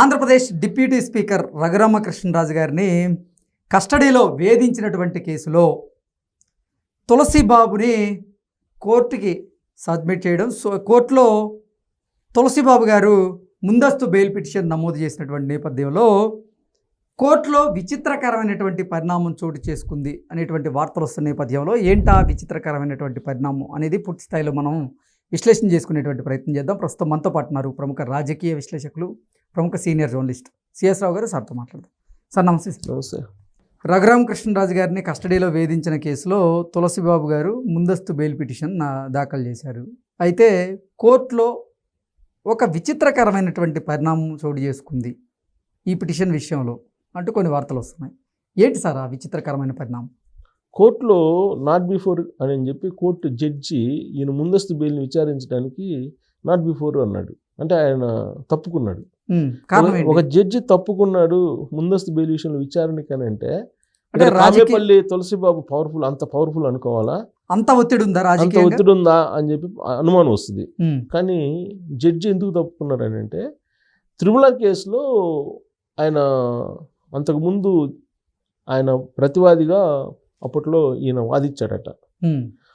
Andhra Pradesh deputy speaker Raghuramakrishnaraju గారిని కస్టడీలో వేధించినటువంటి కేసులో తులసిబాబుని కోర్టుకి సబ్మిట్ చేయడం. సో కోర్టులో తులసిబాబు గారు ముందస్తు బెయిల్ పిటిషన్ నమోదు చేసినటువంటి నేపథ్యంలో కోర్టులో విచిత్రకరమైనటువంటి పరిణామం చోటు చేసుకుంది అనేటువంటి వార్తలు వస్తున్న నేపథ్యంలో ఏంటా విచిత్రకరమైనటువంటి పరిణామం అనేది పూర్తి స్థాయిలో మనం విశ్లేషణ చేసుకునేటువంటి ప్రయత్నం చేద్దాం. ప్రస్తుతం మనతో పాటు ఉన్నారు ప్రముఖ రాజకీయ విశ్లేషకులు ప్రముఖ సీనియర్ జర్నలిస్ట్ సిఎస్ రావు గారు సార్తో మాట్లాడదాం. సార్ నమస్తే సార్. నమస్తే. రఘురామ్ కృష్ణరాజు గారిని కస్టడీలో వేధించిన కేసులో తులసిబాబు గారు ముందస్తు బెయిల్ పిటిషన్ దాఖలు చేశారు. అయితే కోర్టులో ఒక విచిత్రకరమైనటువంటి పరిణామం చోటు చేసుకుంది ఈ పిటిషన్ విషయంలో అంటూ కొన్ని వార్తలు వస్తున్నాయి. ఏంటి సార్ ఆ విచిత్రకరమైన పరిణామం? కోర్టులో నాట్ బిఫోర్ అని చెప్పి కోర్టు జడ్జి ఈయన ముందస్తు బెయిల్ని విచారించడానికి నాట్ బిఫోర్ అన్నాడు. అంటే ఆయన తప్పుకున్నాడు. ఒక- జడ్జి తప్పుకున్నాడు ముందస్తు బెయిల్ విషయంలో విచారణకి అని అంటే అంటే రాజకీయ రాజపల్లి తులసిబాబు పవర్ఫుల్ అంత పవర్ఫుల్ అనుకోవాలా? అంత ఒత్తిడి ఉందా అంత రాజకీయంగా? ఒత్తిడి ఉందా అని చెప్పి అనుమానం వస్తుంది. కానీ జడ్జి ఎందుకు తప్పుకున్నారు అని అంటే త్రిపుల కేసులో ఆయన అంతకుముందు ఆయన ప్రతివాదిగా అప్పట్లో ఈయన వాదించాడట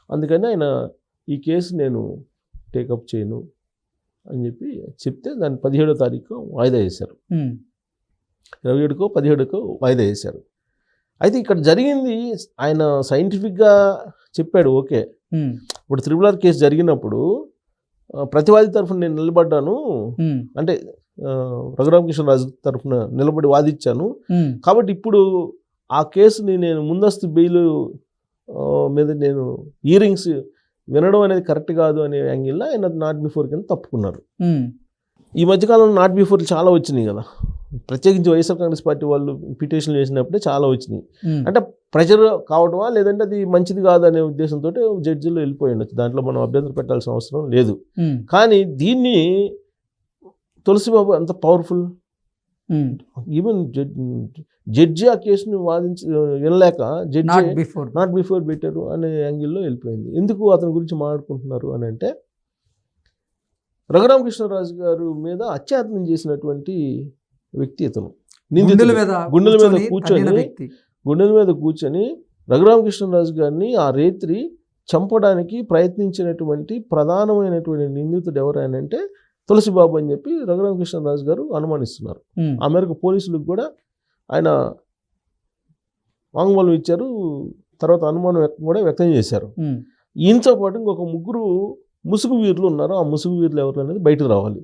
అందుకని ఆయన ఈ కేసు నేను టేకప్ చేయను. అని చెప్పి చెప్తే దాన్ని పదిహేడో తారీఖు వాయిదా వేశారు. ఇరవై ఏడుకో పదిహేడుకో వాయిదా వేశారు. అయితే ఇక్కడ జరిగింది ఆయన సైంటిఫిక్గా చెప్పాడు ఓకే. ఇప్పుడు త్రిపులర్ కేసు జరిగినప్పుడు ప్రతివాది తరఫున నేను నిలబడ్డాను. అంటే రఘురామకృష్ణ రాజు తరఫున నిలబడి వాదించాను. కాబట్టి ఇప్పుడు ఆ కేసుని నేను ముందస్తు బెయిల్ మీద నేను ఇయరింగ్స్ వినడం అనేది కరెక్ట్ కాదు అనే యాంగిల్లో ఆయన నాట్ బిఫోర్ కింద తప్పుకున్నారు. ఈ మధ్యకాలంలో నాట్ బిఫోర్ చాలా వచ్చినాయి కదా. ప్రత్యేకించి వైఎస్ఆర్ కాంగ్రెస్ పార్టీ వాళ్ళు పిటిషన్లు చేసినప్పుడే చాలా వచ్చినాయి. అంటే ప్రెషర్ కావటమా లేదంటే అది మంచిది కాదు అనే ఉద్దేశంతో జడ్జిలు వెళ్ళిపోయి ఉండొచ్చు. దాంట్లో మనం అభ్యంతరం పెట్టాల్సిన అవసరం లేదు. కానీ దీన్ని తులసిబాబు అంత పవర్ఫుల్? ఈవెన్ జడ్జి ఆ కేసుని వాదించి వినలేక not judge before not before పెట్టారు అనే యాంగిల్లో వెళ్ళిపోయింది. ఎందుకు అతని గురించి మాట్లాడుకుంటున్నారు అని అంటే రఘురామకృష్ణరాజు గారు మీద అత్యాత్నం చేసినటువంటి వ్యక్తి ఇతను. గుండెల నిందితుడు. మీద గుండెల మీద కూర్చొని గుండెల మీద కూర్చొని రఘురామకృష్ణరాజు గారిని ఆ రేత్రి చంపడానికి ప్రయత్నించినటువంటి ప్రధానమైనటువంటి నిందితుడు ఎవరైనంటే తులసిబాబు అని చెప్పి రఘురామకృష్ణరాజు గారు అనుమానిస్తున్నారు. ఆ మేరకు పోలీసులకు కూడా ఆయన వాంగ్మూలం ఇచ్చారు. తర్వాత అనుమానం వ్యక్తం కూడా వ్యక్తం చేశారు. ఈయనతో పాటు ఇంకొక ముగ్గురు ముసుగు వీరులు ఉన్నారు. ఆ ముసుగు వీరులు ఎవరు అనేది బయటకు రావాలి.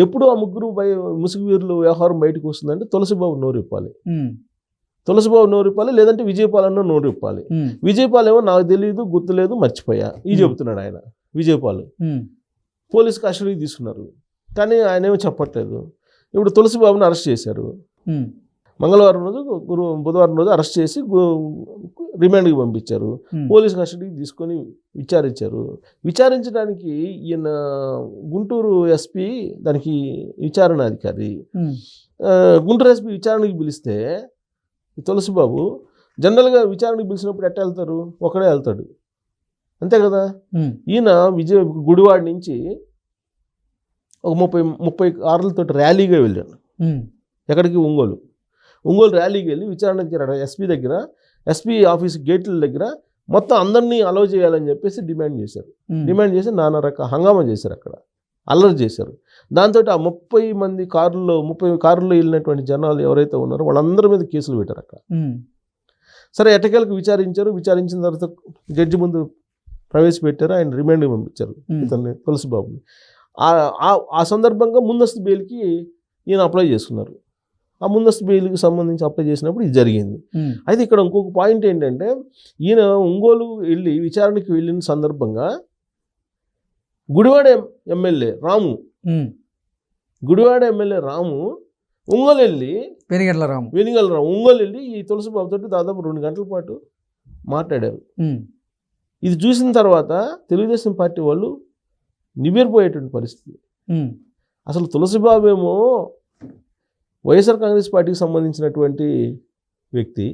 ఎప్పుడు ఆ ముగ్గురు బయ ముసుగు వీరులు వ్యవహారం బయటకు వస్తుందంటే తులసిబాబు నోరు ఇప్పాలి తులసిబాబు నోరు ఇప్పాలి లేదంటే విజయపాల్ అన్న నోరు ఇప్పాలి విజయపాల్ ఏమో నాకు తెలియదు గుర్తులేదు మర్చిపోయా. ఈ Hmm. చెబుతున్నాడు ఆయన విజయపాల్. పోలీస్ కస్టడీకి తీసుకున్నారు. కానీ ఆయన ఏమో చెప్పట్లేదు. ఇప్పుడు తులసిబాబుని అరెస్ట్ చేశారు. మంగళవారం రోజు గురు బుధవారం రోజు అరెస్ట్ చేసి రిమాండ్కి పంపించారు. పోలీస్ కస్టడీకి తీసుకొని విచారించారు. విచారించడానికి ఈయన గుంటూరు ఎస్పీ దానికి విచారణ అధికారి. గుంటూరు ఎస్పీ విచారణకి పిలిస్తే ఈ తులసిబాబు జనరల్గా విచారణకి పిలిచినప్పుడు ఎట్ట వెళ్తారు? ఒకడే వెళ్తాడు. అంతే కదా? ఈయన విజయ గుడివాడ నుంచి ఒక ముప్పై ముప్పై కార్లతో ర్యాలీగా వెళ్ళాను. ఎక్కడికి? ఒంగోలు. ఒంగోలు ర్యాలీకి వెళ్ళి విచారణకి ఎస్పీ దగ్గర ఎస్పీ ఆఫీస్ గేట్ల దగ్గర మొత్తం అందరినీ అలౌ చేయాలని చెప్పేసి డిమాండ్ చేశారు. డిమాండ్ చేసి నానా రక హంగామా చేశారు అక్కడ. అల్లరి చేశారు. దాంతో ఆ ముప్పై మంది కార్లలో ముప్పై కార్లలో వెళ్ళినటువంటి జనాలు ఎవరైతే ఉన్నారో వాళ్ళందరి మీద కేసులు పెట్టారు అక్కడ. సరే ఎటకేలకు విచారించారు? విచారించిన తర్వాత జడ్జి ముందు ప్రవేశపెట్టారు. ఆయన రిమాండ్కి పంపించారు ఇతన్ని తులసిబాబుని. ఆ- సందర్భంగా ముందస్తు బెయిల్కి ఈయన అప్లై చేసుకున్నారు. ఆ ముందస్తు బెయిల్కి సంబంధించి అప్లై చేసినప్పుడు ఇది జరిగింది. అయితే ఇక్కడ ఇంకొక పాయింట్ ఏంటంటే ఈయన ఒంగోలు వెళ్ళి విచారణకి వెళ్ళిన సందర్భంగా గుడివాడ ఎమ్మెల్యే రాము గుడివాడ ఎమ్మెల్యే రాము ఒంగోలు వెళ్ళి పెరిగెడ్ల రాము. వెనిగల రాము ఒంగోలు వెళ్ళి ఈ తులసిబాబు తోటి దాదాపు రెండు గంటల పాటు మాట్లాడారు. ఇది చూసిన తర్వాత తెలుగుదేశం పార్టీ వాళ్ళు నివేరిపోయేటువంటి పరిస్థితి. అసలు తులసిబాబు ఏమో వైఎస్ఆర్ కాంగ్రెస్ పార్టీకి సంబంధించినటువంటి వ్యక్తి.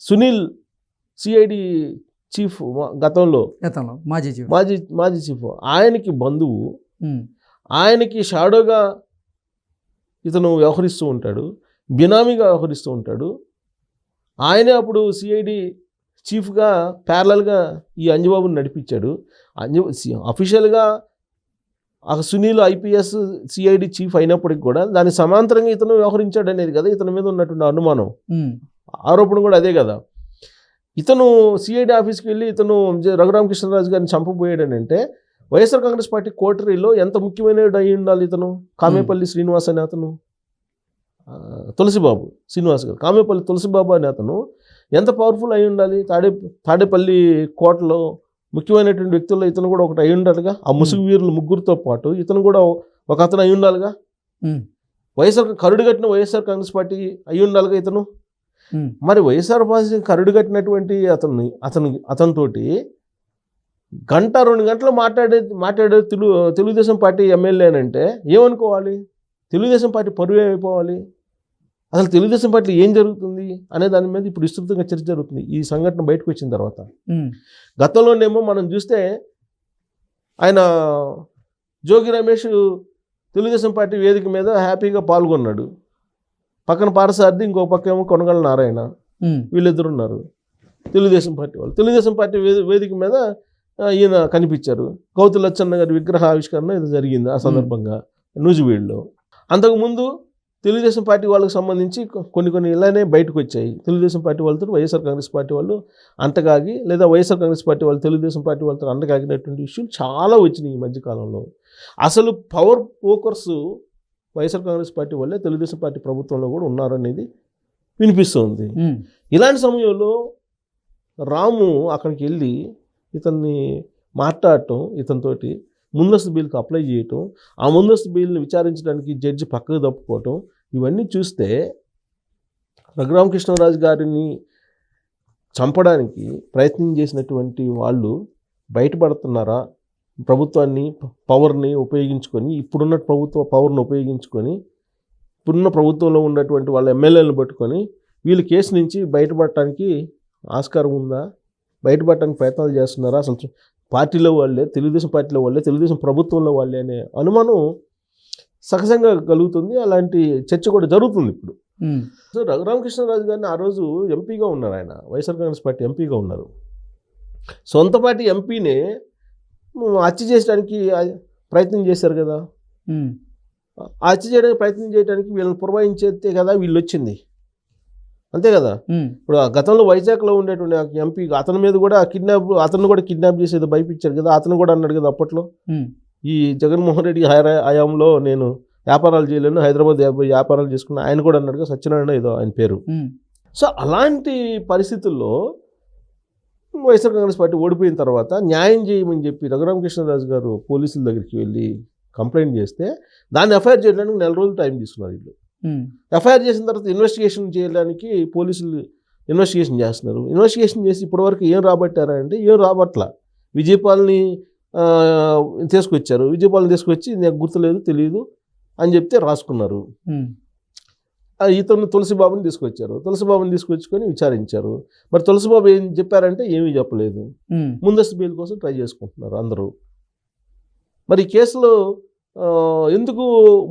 సునీల్ సిఐడి చీఫ్ గతంలో గతంలో మాజీ జీవి మాజీ మాజీ చీఫ్. ఆయనకి బంధువు ఆయనకి షాడోగా ఇతను వ్యవహరిస్తూ ఉంటాడు బినామీగా వ్యవహరిస్తూ ఉంటాడు. ఆయనే అప్పుడు సిఐడి చీఫ్గా ప్యారలల్గా ఈ అంజబాబుని నడిపించాడు. అంజ అఫీషియల్గా ఆ సునీల్ ఐపీఎస్ సిఐడి చీఫ్ అయినప్పటికి కూడా దాని సమాంతరంగా ఇతను వ్యవహరించాడు అనేది కదా ఇతని మీద ఉన్నటువంటి అనుమానం. ఆరోపణ కూడా అదే కదా. ఇతను సిఐడి ఆఫీస్కి వెళ్ళి ఇతను రఘురామకృష్ణరాజు గారిని చంపబోయాడని అంటే వైఎస్ఆర్ కాంగ్రెస్ పార్టీ కోటరీలో ఎంత ముఖ్యమైన అయి ఉండాలి ఇతను? కామేపల్లి శ్రీనివాస్ అనే అతను? తులసిబాబు శ్రీనివాస్ గారు. కామేపల్లి తులసిబాబు అనే అతను ఎంత పవర్ఫుల్ అయి ఉండాలి? తాడే తాడేపల్లి కోటలో ముఖ్యమైనటువంటి వ్యక్తుల్లో ఇతను కూడా ఒకటి అయి ఉండాలిగా? ఆ ముసుగు వీరులు ముగ్గురితో పాటు ఇతను కూడా ఒక అతను అయి ఉండాలిగా? వైఎస్ఆర్ కరుడు కట్టిన వైఎస్ఆర్ కాంగ్రెస్ పార్టీ అయి ఉండాలిగా ఇతను? మరి వైఎస్ఆర్ పార్టీ కరుడు కట్టినటువంటి అతన్ని అతను అతనితోటి గంట రెండు గంటలు మాట్లాడే మాట్లాడే తెలుగు తెలుగుదేశం పార్టీ ఎమ్మెల్యే అని అంటే ఏమనుకోవాలి? తెలుగుదేశం పార్టీ పరువు ఏమైపోవాలి? అసలు తెలుగుదేశం పార్టీ ఏం జరుగుతుంది అనే దాని మీద ఇప్పుడు విస్తృతంగా చర్చ జరుగుతుంది. ఈ సంఘటన బయటకు వచ్చిన తర్వాత. గతంలోనేమో మనం చూస్తే ఆయన జోగి రమేష్ తెలుగుదేశం పార్టీ వేదిక మీద హ్యాపీగా పాల్గొన్నాడు. పక్కన పారసారథి ఇంకో పక్క ఏమో కొనగల నారాయణ. వీళ్ళిద్దరు ఉన్నారు. తెలుగుదేశం పార్టీ వాళ్ళు. తెలుగుదేశం పార్టీ వేదిక మీద ఈయన కనిపించారు. కౌతు లచ్చన్న గారి విగ్రహ ఆవిష్కరణ ఇది జరిగింది ఆ సందర్భంగా. నూజివీడులో. అంతకుముందు తెలుగుదేశం పార్టీ వాళ్ళకి సంబంధించి కొన్ని కొన్ని ఇలానే బయటకు వచ్చాయి. తెలుగుదేశం పార్టీ వాళ్ళతో వైఎస్ఆర్ కాంగ్రెస్ పార్టీ వాళ్ళు అంటగాగి లేదా వైఎస్ఆర్ కాంగ్రెస్ పార్టీ వాళ్ళు తెలుగుదేశం పార్టీ వాళ్ళతో అంటగాగినటువంటి ఇష్యూలు చాలా వచ్చినాయి ఈ మధ్యకాలంలో అసలు పవర్ పోకర్స్ వైఎస్ఆర్ కాంగ్రెస్ పార్టీ వల్లే తెలుగుదేశం పార్టీ ప్రభుత్వంలో కూడా ఉన్నారనేది వినిపిస్తుంది. ఇలాంటి సమయంలో రాము అక్కడికి వెళ్ళి ఇతన్ని మాట్లాడటం ఇతనితోటి ముందస్తు బిల్కి అప్లై చేయటం ఆ ముందస్తు బిల్ని విచారించడానికి జడ్జి పక్కకు తప్పుకోవటం ఇవన్నీ చూస్తే రఘురామకృష్ణరాజు గారిని చంపడానికి ప్రయత్నం చేసినటువంటి వాళ్ళు బయటపడుతున్నారా? ప్రభుత్వాన్ని పవర్ని ఉపయోగించుకొని ఇప్పుడున్న ప్రభుత్వ పవర్ని ఉపయోగించుకొని ఇప్పుడున్న ప్రభుత్వంలో ఉన్నటువంటి వాళ్ళ ఎమ్మెల్యేలను పట్టుకొని వీళ్ళు కేసు నుంచి బయటపడటానికి ఆస్కారం ఉందా? బయటపడటానికి ప్రయత్నాలు చేస్తున్నారా? అసలు పార్టీలో వాళ్ళే తెలుగుదేశం పార్టీలో వాళ్ళే తెలుగుదేశం ప్రభుత్వంలో వాళ్ళే అనే అనుమానం సహజంగా కలుగుతుంది. అలాంటి చర్చ కూడా జరుగుతుంది ఇప్పుడు. సో రఘురామకృష్ణరాజు గారిని ఆ రోజు ఎంపీగా ఉన్నారు ఆయన. వైఎస్ఆర్ కాంగ్రెస్ పార్టీ ఎంపీగా ఉన్నారు. సొంత పార్టీ ఎంపీనే హత్య చేయడానికి ప్రయత్నం చేశారు కదా. హత్య చేయడానికి ప్రయత్నం చేయడానికి వీళ్ళని పురమాయించేస్తే కదా వీళ్ళు వచ్చింది. అంతే కదా? ఇప్పుడు ఆ గతంలో వైజాగ్లో ఉండేటువంటి ఆ ఎంపీ అతని మీద కూడా కిడ్నాప్ అతను కూడా కిడ్నాప్ చేసేది భయపించారు కదా? అతను కూడా అన్నాడు కదా అప్పట్లో? ఈ జగన్మోహన్ రెడ్డి హయా- హయాంలో నేను వ్యాపారాలు చేయలేను హైదరాబాద్ వ్యాప- వ్యాపారాలు చేసుకున్నా. ఆయన కూడా అన్నాడు కదా సత్యనారాయణ ఏదో ఆయన పేరు. సో అలాంటి పరిస్థితుల్లో వైఎస్ఆర్ కాంగ్రెస్ పార్టీ ఓడిపోయిన తర్వాత న్యాయం చేయమని చెప్పి రఘురామకృష్ణరాజు గారు పోలీసుల దగ్గరికి వెళ్ళి కంప్లైంట్ చేస్తే దాన్ని ఎఫ్ఐఆర్ చేయడానికి నెల రోజులు టైం తీసుకున్నారు వీళ్ళు. ఎఫ్ఐఆర్ చేసిన తర్వాత ఇన్వెస్టిగేషన్ చేయడానికి పోలీసులు ఇన్వెస్టిగేషన్ చేస్తున్నారు. ఇన్వెస్టిగేషన్ చేసి ఇప్పటివరకు ఏం రాబట్టారా అంటే ఏం రాబట్ల? విజయపాల్ని తీసుకొచ్చారు. విజయపాల్ని తీసుకొచ్చి నాకు గుర్తులేదు తెలియదు అని చెప్తే రాసుకున్నారు. ఆ ఇతను తులసిబాబుని తీసుకొచ్చారు. తులసిబాబుని తీసుకొచ్చుకొని విచారించారు. మరి తులసిబాబు ఏం చెప్పారంటే ఏమీ చెప్పలేదు. ఉమ్, ముందస్తు బెయిల్ కోసం ట్రై చేసుకుంటున్నారు అందరూ. మరి ఈ కేసులో ఎందుకు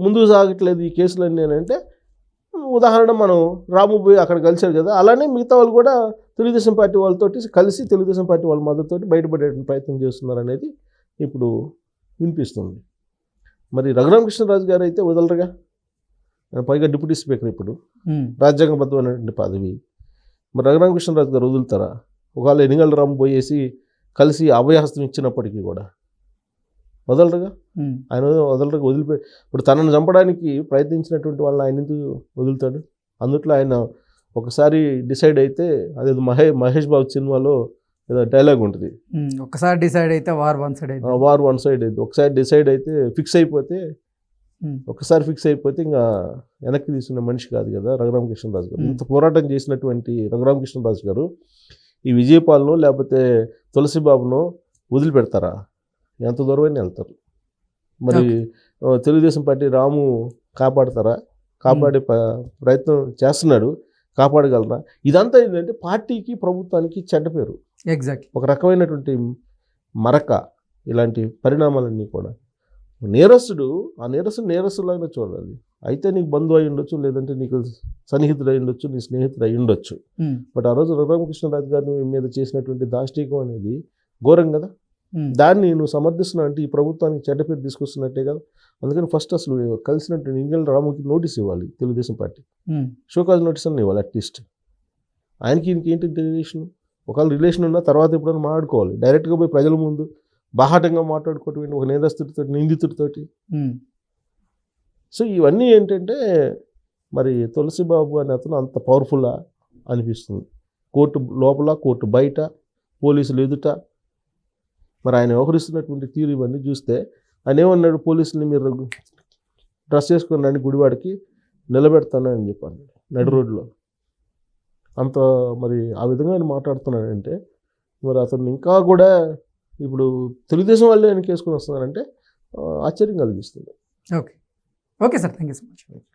ముందుకు సాగట్లేదు ఈ కేసులన్నీ అని అంటే ఉదాహరణ మనం రాము పోయి అక్కడ కలిశారు కదా అలానే మిగతా వాళ్ళు కూడా తెలుగుదేశం పార్టీ వాళ్ళతోటి కలిసి తెలుగుదేశం పార్టీ వాళ్ళ మద్దతుతోటి బయటపడే ప్రయత్నం చేస్తున్నారు అనేది ఇప్పుడు వినిపిస్తుంది. మరి రఘురామకృష్ణరాజు గారు అయితే వదలరుగా? పైగా డిప్యూటీ స్పీకర్ ఇప్పుడు. రాజ్యాంగబద్ధమైనటువంటి పదవి. మరి రఘురామకృష్ణరాజు గారు వదులుతారా? ఒకవేళ ఎన్నికల రాము పోయేసి కలిసి అభయహస్తం ఇచ్చినప్పటికీ కూడా. వదలరుగా? ఆయన వదలరుగా వదిలిపోయి ఇప్పుడు తనను చంపడానికి ప్రయత్నించినటువంటి వాళ్ళని ఆయన ఎందుకు వదులుతాడు? అందుట్లో ఆయన ఒకసారి డిసైడ్ అయితే అదే మహే మహేష్ బాబు సినిమాలో ఏదో డైలాగ్ ఉంటుంది. ఉమ్, ఒక్కసారి డిసైడ్ అయితే వార్ వన్ సైడ్ అయితే. వార్ వన్ సైడ్ అయితే. ఒకసారి డిసైడ్ అయితే ఫిక్స్ అయిపోతే ఒకసారి ఫిక్స్ అయిపోతే ఇంకా వెనక్కి తీసుకునే మనిషి కాదు కదా రఘురామకృష్ణరాజు గారు. ఇంత పోరాటం చేసినటువంటి రఘురామకృష్ణరాజు గారు ఈ విజయపాలను లేకపోతే తులసిబాబును వదిలిపెడతారా? ఎంత దూరమైనా వెళ్తారు. మరి తెలుగుదేశం పార్టీ రాము కాపాడతారా? కాపాడే ప్రయత్నం చేస్తున్నాడు. కాపాడగలరా? ఇదంతా ఏంటంటే పార్టీకి ప్రభుత్వానికి చెడ్డ పేరు. ఎగ్జాక్ట్ ఒక రకమైనటువంటి మరక ఇలాంటి పరిణామాలన్నీ కూడా. నేరస్తుడు ఆ నేరస్తుడు నేరస్తులాగా చూడాలి. అయితే నీకు బంధువు అయి ఉండొచ్చు లేదంటే నీకు సన్నిహితుడు అయి ఉండొచ్చు నీ స్నేహితుడు అయి ఉండొచ్చు. ఉమ్, బట్ ఆ రోజు రఘురామకృష్ణరాజు గారి మీద చేసినటువంటి దాష్టీకం అనేది ఘోరం కదా? దాన్ని నువ్వు సమర్థిస్తున్నావు అంటే ఈ ప్రభుత్వానికి చెడ్డ పేరు తీసుకొస్తున్నట్టే కదా. అందుకని ఫస్ట్ అసలు కలిసినట్టు ఇంజల్ రాముకి నోటీస్ ఇవ్వాలి తెలుగుదేశం పార్టీ. షోకాజ్ నోటీస్ అని ఇవ్వాలి అట్లీస్ట్ ఆయనకి ఈయనకి ఏంటి రిలేషన్ ఒకవేళ రిలేషన్ ఉన్నా తర్వాత ఎప్పుడైనా మాట్లాడుకోవాలి. డైరెక్ట్గా పోయి ప్రజల ముందు బాహాటంగా మాట్లాడుకోవటం? ఒక నేరస్తుడితో నిందితుడితోటి. సో ఇవన్నీ ఏంటంటే మరి తులసిబాబు అనే అతను అంత పవర్ఫుల్లా అనిపిస్తుంది. కోర్టు లోపల కోర్టు బయట పోలీసులు ఎదుట మరి ఆయన వ్యవహరిస్తున్నటువంటి తీరు ఇవన్నీ చూస్తే ఆయన ఏమన్నాడు పోలీసుని మీరు డ్రెస్ చేసుకుని రండి గుడివాడికి నిలబెడతాను అని చెప్పాను నడి రోడ్లో అంత మరి ఆ విధంగా ఆయన మాట్లాడుతున్నాడంటే మరి అతను ఇంకా కూడా ఇప్పుడు తెలుగుదేశం వాళ్ళే వెనకేసుకొని వస్తున్నారంటే ఆశ్చర్యం కలిగిస్తుంది. Okay. Okay sir. Thank you so much.